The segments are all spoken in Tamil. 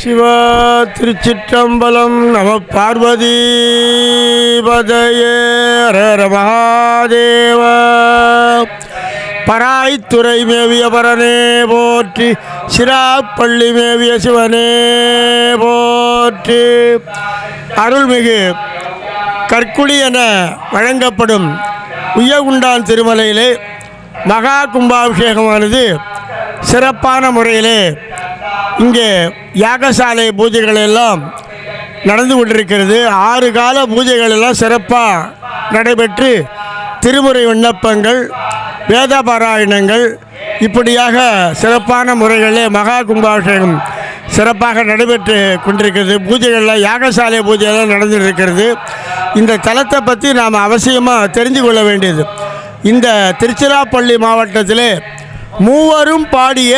சிவா திருச்சிற்றம்பலம் நம பார்வதி பதையர மகாதேவ. பராய்த்துறை மேவிய பரனே போற்றி சிராப்பள்ளி மேவிய சிவனே போற்றி. அருள்மிகு கற்குழி என வழங்கப்படும் உய்யகுண்டான் திருமலையிலே மகா கும்பாபிஷேகமானது சிறப்பான முறையிலே இங்கே யாகசாலை பூஜைகள் எல்லாம் நடந்து கொண்டிருக்கிறது. ஆறு கால பூஜைகள் எல்லாம் சிறப்பாக நடைபெற்று திருமுறை விண்ணப்பங்கள் வேத பாராயணங்கள் இப்படியாக சிறப்பான முறைகளிலே மகா கும்பாபிஷேகம் சிறப்பாக நடைபெற்று கொண்டிருக்கிறது. பூஜைகளில் யாகசாலை பூஜையெல்லாம் நடந்துருக்கிறது. இந்த தலத்தை பற்றி நாம் அவசியமாக தெரிந்து கொள்ள வேண்டியது. இந்த திருச்சிராப்பள்ளி மாவட்டத்திலே மூவரும் பாடிய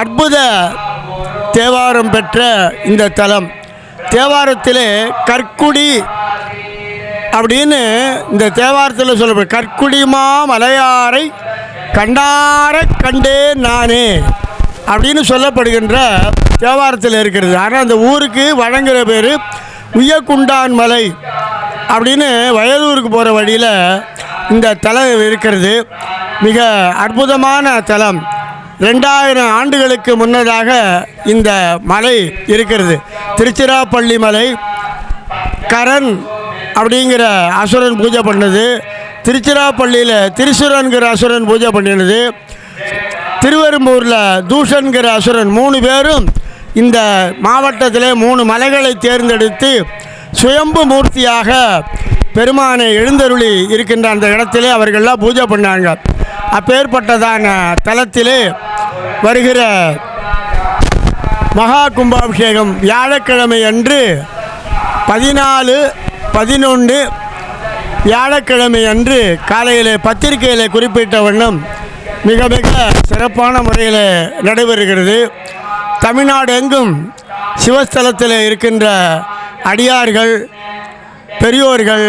அற்புத தேவாரம் பெற்ற இந்த தலம். தேவாரத்தில் கற்குடி அப்படின்னு இந்த தேவாரத்தில் சொல்லப்படும் கற்குடிமா மலையாரை கண்டார கண்டே நானே அப்படின்னு சொல்லப்படுகின்ற தேவாரத்தில் இருக்கிறது. ஆனால் அந்த ஊருக்கு வழங்குகிற பேர் உய்யக்குண்டான் மலை அப்படின்னு வயலூருக்கு போகிற வழியில் இந்த தலம் இருக்கிறது. மிக அற்புதமான தலம். ரெண்டாயிரம் ஆண்டுகளுக்கு முன்னதாக இந்த மலை இருக்கிறது. திருச்சிராப்பள்ளி மலை கரண் அப்படிங்கிற அசுரன் பூஜை பண்ணது. திருச்சிராப்பள்ளியில் திருசுரன்கிற அசுரன் பூஜை பண்ணினது. திருவெரும்பூரில் தூஷன்கிற அசுரன் மூணு பேரும் இந்த மாவட்டத்தில் மூணு மலைகளை தேர்ந்தெடுத்து சுயம்பு மூர்த்தியாக பெருமானை எழுந்தருளி இருக்கின்ற அந்த இடத்திலே அவர்கள்லாம் பூஜை பண்ணாங்க. அப்பேற்பட்டதான தலத்திலே வருகிற மகா கும்பாபிஷேகம் வியாழக்கிழமை அன்று பதினாலு பதினொன்று வியாழக்கிழமை அன்று காலையில் பத்திரிகையில் குறிப்பிட்ட வண்ணம் மிக மிக சிறப்பான முறையில் நடைபெறுகிறது. தமிழ்நாடு எங்கும் சிவஸ்தலத்தில் இருக்கின்ற அடியார்கள் பெரியோர்கள்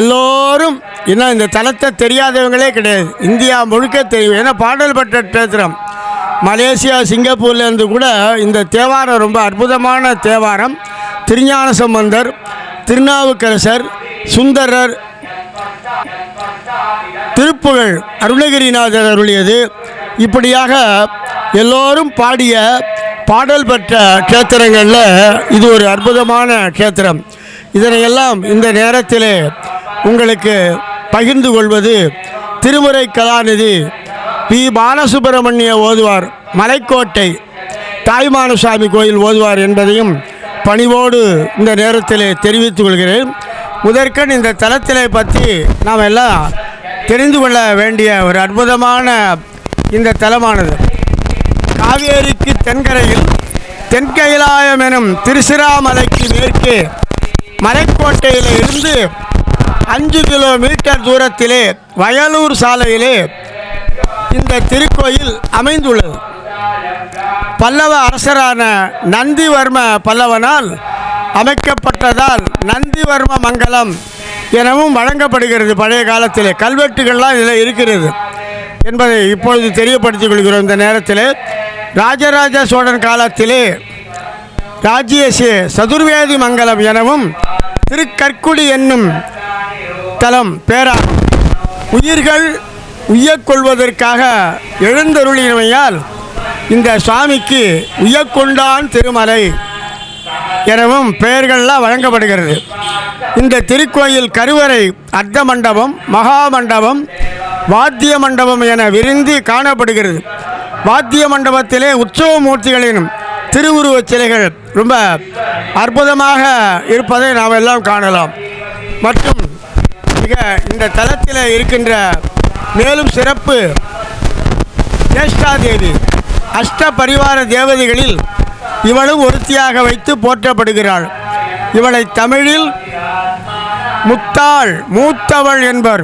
எல்லோரும் இன்னும் இந்த தளத்தை தெரியாதவங்களே கிடையாது. இந்தியா முழுக்க தெரியும். ஏன்னா பாடல் பெற்ற கேத்திரம் மலேசியா சிங்கப்பூர்லேருந்து கூட இந்த தேவாரம் ரொம்ப அற்புதமான தேவாரம். திருஞான சம்பந்தர் திருநாவுக்கரசர் சுந்தரர் திருப்புகழ் அருணகிரிநாதர் அருளியது இப்படியாக எல்லோரும் பாடிய பாடல் பெற்ற கேத்திரங்களில் இது ஒரு அற்புதமான கேத்திரம். இதனையெல்லாம் இந்த நேரத்தில் உங்களுக்கு பகிர்ந்து கொள்வது திருமுறை கலாநிதி பி. பாலசுப்பிரமணிய ஓதுவார் மலைக்கோட்டை தாய்மானசாமி கோயில் ஓதுவார் என்பதையும் பணிவோடு இந்த நேரத்தில் தெரிவித்துக் கொள்கிறேன். முதற்கண் இந்த தலத்திலே பற்றி நாம் எல்லாம் தெரிந்து கொள்ள வேண்டிய ஒரு அற்புதமான இந்த தலமானது காவேரிக்கு தென்கரையில் தென்கைலாயம் எனும் திருசிராமலைக்கு மேற்கே மலைக்கோட்டையில் இருந்து அஞ்சு கிலோமீட்டர் தூரத்திலே வயலூர் சாலையிலே இந்த திருக்கோயில் அமைந்துள்ளது. பல்லவ அரசரான நந்திவர்ம பல்லவனால் அமைக்கப்பட்டதால் நந்திவர்ம மங்கலம் எனவும் வழங்கப்படுகிறது. பழைய காலத்திலே கல்வெட்டுகள்லாம் இதில் இருக்கிறது என்பதை இப்பொழுது தெரியப்படுத்திக் கொள்கிறோம். இந்த நேரத்தில் ராஜராஜ சோழன் காலத்திலே ராஜ்யசே சதுர்வேதி மங்கலம் எனவும் திருக்கற்குடி என்னும் தலம் பேராகும் உயிர்கள் உய்யக்கொள்வதற்காக எழுந்தருளினமையால் இந்த சுவாமிக்கு உய்யக்கொண்டான் திருமலை எனவும் பெயர்கள்லாம் வழங்கப்படுகிறது. இந்த திருக்கோயில் கருவறை அர்த்த மண்டபம் மகா மண்டபம் வாத்திய மண்டபம் என விரிந்து காணப்படுகிறது. வாத்திய மண்டபத்திலே உற்சவ மூர்த்திகளின் திருவுருவச் சிலைகள் ரொம்ப அற்புதமாக இருப்பதை நாம் எல்லாம் காணலாம். மற்றும் மிக இந்த தலத்தில் இருக்கின்ற மேலும் சிறப்பு ஜேஷ்டாதேவி அஷ்ட பரிவார தேவதைகளில் இவளும் ஒருத்தியாக வைத்து போற்றப்படுகிறாள். இவளை தமிழில் முத்தாள் மூத்தவள் என்பர்.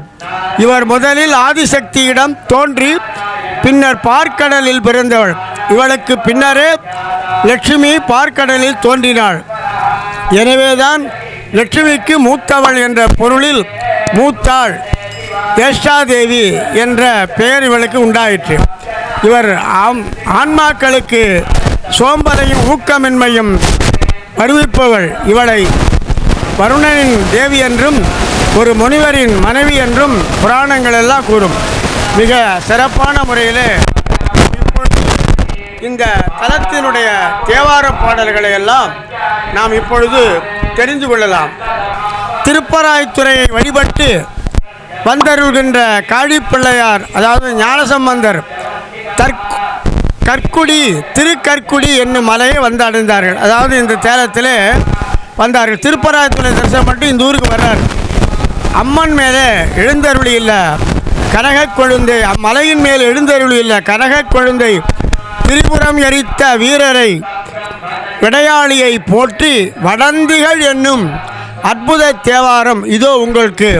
இவர் முதலில் ஆதிசக்தியிடம் தோன்றி பின்னர் பார்க்கடலில் பிறந்தவள். இவளுக்கு பின்னரே லட்சுமி பார்க்கடலில் தோன்றினாள். எனவேதான் லட்சுமிக்கு மூத்தவள் என்ற பொருளில் மூத்தாள் தேஷ்டாதேவி என்ற பெயர் இவளுக்கு உண்டாயிற்று. இவர் ஆம் ஆன்மாக்களுக்கு சோம்பலையும் ஊக்கமின்மையும் வருவிப்பவள் இவளை வருணனின் தேவி என்றும் ஒரு முனிவரின் மனைவி என்றும் புராணங்கள் எல்லாம் கூறும். மிக சிறப்பான முறையிலே இந்த தலத்தினுடைய தேவார பாடல்களை எல்லாம் நாம் இப்பொழுது தெரிந்து கொள்ளலாம். திருப்பராய்த்துறையை வழிபட்டு வந்தருள்கின்ற காழிப்பிள்ளையார் அதாவது ஞானசம்பந்தர் தற் கற்குடி திருக்கற்குடி என்னும் மலையை வந்து அடைந்தார்கள். அதாவது இந்த தேலத்திலே வந்தார்கள். திருப்பராயத்துறை தரிசனம் மட்டும் இந்த ஊருக்கு வர்றார். அம்மன் மேலே எழுந்தருளி இல்லை கனகக் கொழுந்தை அம்மலையின் மேல் எழுந்தருளி இல்லை கனகக் கொழுந்தை திரிபுரம் எரித்த வீரரை விடையாளியை போற்றி வடந்திகள் என்னும் அற்புத தேவாரம் இதோ உங்களுக்கு.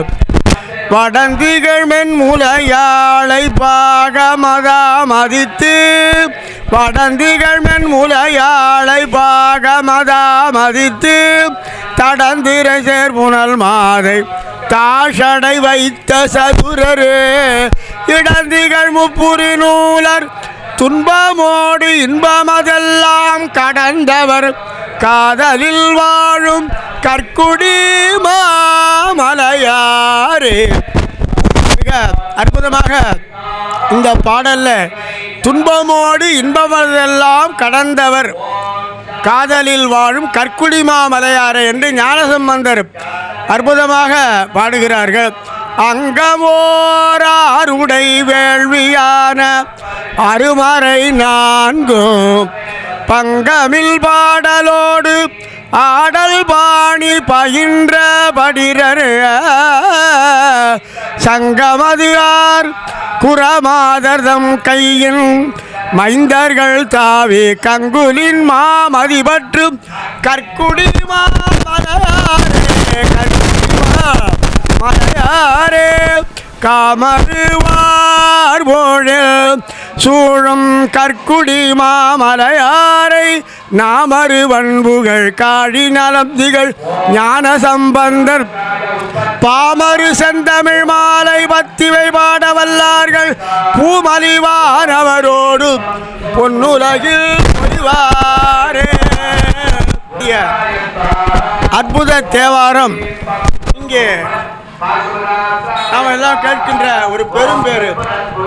வடந்திகள் மென்முலையாளை பாகமதா மதித்து வடந்திகழ்மென் முலையாளை பாகமதா மதித்து தடந்திர சேர்முனல் மாதை தாஷடை வைத்த சதுரரே இடந்திகள் முப்புரி நூலர் துன்பமோடு இன்பமதெல்லாம் கடந்தவர். காதலில் வாழும் கற்குடி மாமலையாறு மிக அற்புதமாக இந்த பாடலில் துன்பமோடு இன்பமதெல்லாம் கடந்தவர். காதலில் வாழும் கற்குடி மாமலையாறு என்று ஞானசம்பந்தர் அற்புதமாக பாடுகிறார்கள். அங்கமோராருடை வேள்வியான அருமறை நான்கும். பங்கமில் பாடலோடு ஆடல் பாணி பயின்ற படிரர் சங்கமதுஆர் குரமாதர்தம் கையின் மைந்தர்கள் தாவி கங்குலின் மாமதி பற்றும் கற்குடி மாமதார் கற்குடி மலையாரே காமருவார் போழில் சூழும் கற்குடி மாமலையாரை நாமரு வன்புகள் காழி நலந்திகள் ஞான சம்பந்தர் பாமரு செந்தமிழ் மாலை பத்திவை பாட வல்லார்கள் பூமலிவானவரோடு பொன்னுலகில் பொலிவாரே அற்புத தேவாரம் இங்கே நாம் எல்லாம் கேட்கின்ற ஒரு பெரும் பேரு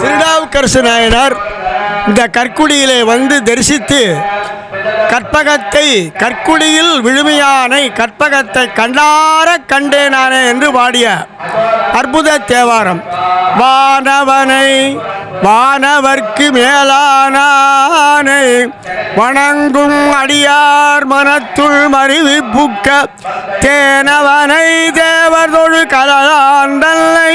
திருநாவுக்கரசு நாயனார் இந்த கற்குடியிலே வந்து தரிசித்து கற்பகத்தை கற்குடியில் விழுமையானை கற்பகத்தை கண்டார கண்டேனானே என்று பாடிய அற்புத தேவாரம். வானவனை வானவர்க்கு மேலானானை வணங்கும் அடியார் மனத்துள் மருவி தேனவனை தேனவனை தொழு கலாண்டல்லை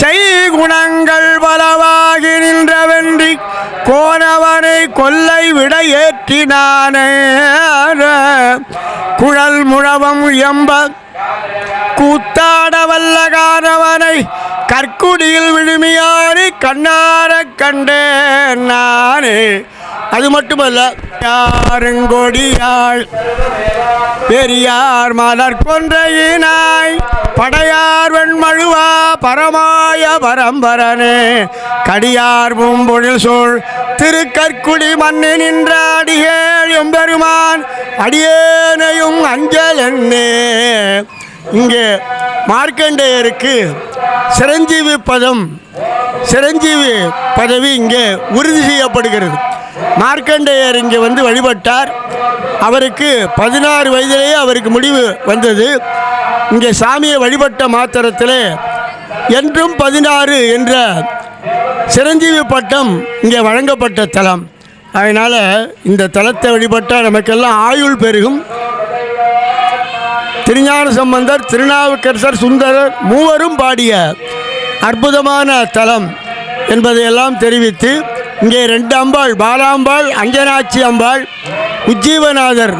செய்குணங்கள் பலவாகி நின்றவென்றி கோனவனை கொல்லை விட ஏற்றினானே குழல் முழவம் எம்ப கூத்தாட வல்லகானவனை கற்குடியில் விழுமியானி கண்ணார கண்டேன் நானே. அது மட்டுமல்ல யாருங்கொடியாள் பெரியார் மலர் கொன்றையினாய் படையார் வெண்மழுவா பரமாய பரம்பரனே. கடியார் பூம்பொழில் சோழ் திருக்கற்குடி மண்ணு நின்ற அடியேள் எம்பெருமான் அடியேனையும் அஞ்சல் என்னே. இங்கே மார்க்கண்டேயருக்கு சிரஞ்சீவி பதம் சிரஞ்சீவி பதவி இங்கே உறுதி செய்யப்படுகிறது. மார்க்கண்டேயர் இங்கே வந்து வழிபட்டார். அவருக்கு பதினாறு வயதிலேயே அவருக்கு முடிவு வந்தது. இங்கே சாமியை வழிபட்ட மாத்திரத்தில் என்றும் பதினாறு என்ற சிரஞ்சீவி பட்டம் இங்கே வழங்கப்பட்ட தலம். அதனால் இந்த தலத்தை வழிபட்டால் நமக்கெல்லாம் ஆயுள் பெருகும். திருஞான சம்பந்தர் திருநாவுக்கரசர் சுந்தரர் மூவரும் பாடிய அற்புதமான தலம் என்பதையெல்லாம் தெரிவித்து இங்கே ரெண்டு அம்பாள் பாலாம்பாள் அஞ்சனாட்சி அம்பாள் உஜ்ஜீவநாதர்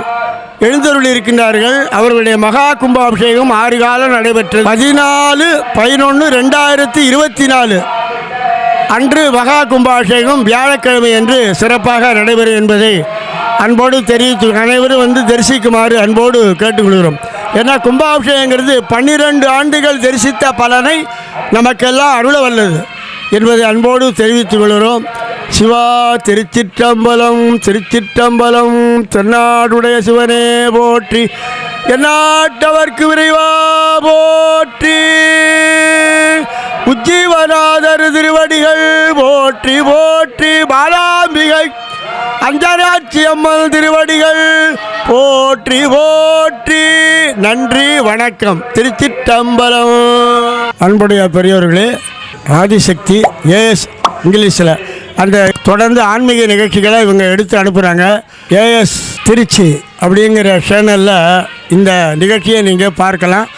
எழுந்தருள் இருக்கின்றார்கள் அவர்களுடைய மகா கும்பாபிஷேகம் ஆறு காலம் நடைபெற்றது. பதினாலு பதினொன்று ரெண்டாயிரத்தி இருபத்தி நாலு. அன்று மகா கும்பாபிஷேகம் வியாழக்கிழமை என்று சிறப்பாக நடைபெறும் என்பதை அன்போடு தெரிவித்து அனைவரும் வந்து தரிசிக்குமாறு அன்போடு கேட்டுக்கொள்கிறோம். ஏன்னா கும்பாபிஷேகங்கிறது பன்னிரண்டு ஆண்டுகள் தரிசித்த பலனை நமக்கெல்லாம் அருள வல்லது. என்பதை அன்போடு தெரிவித்துக் கொள்கிறோம். சிவா திருச்சிற்றம்பலம் திருச்சிற்றம்பலம் தென்னாடுடைய சிவனே போற்றி எந்நாட்டவர்க்கு விரைவா போற்றி உஜ்ஜீவநாதர் திருவடிகள் போற்றி போற்றி பாலாம்பிகை அஞ்சனாட்சி அம்மன் திருவடிகள் போற்றி போற்றி. நன்றி வணக்கம். திருச்சிற்றம்பலம். அன்புடைய பெரியவர்களே ஆதிசக்தி ஏஎஸ் இங்கிலீஷில். அந்த தொடர்ந்து ஆன்மீக நிகழ்ச்சிகளை இவங்க எடுத்து அனுப்புகிறாங்க ஏஎஸ் திருச்சி அப்படிங்கிற சேனலில் இந்த நிகழ்ச்சியை நீங்கள் பார்க்கலாம்.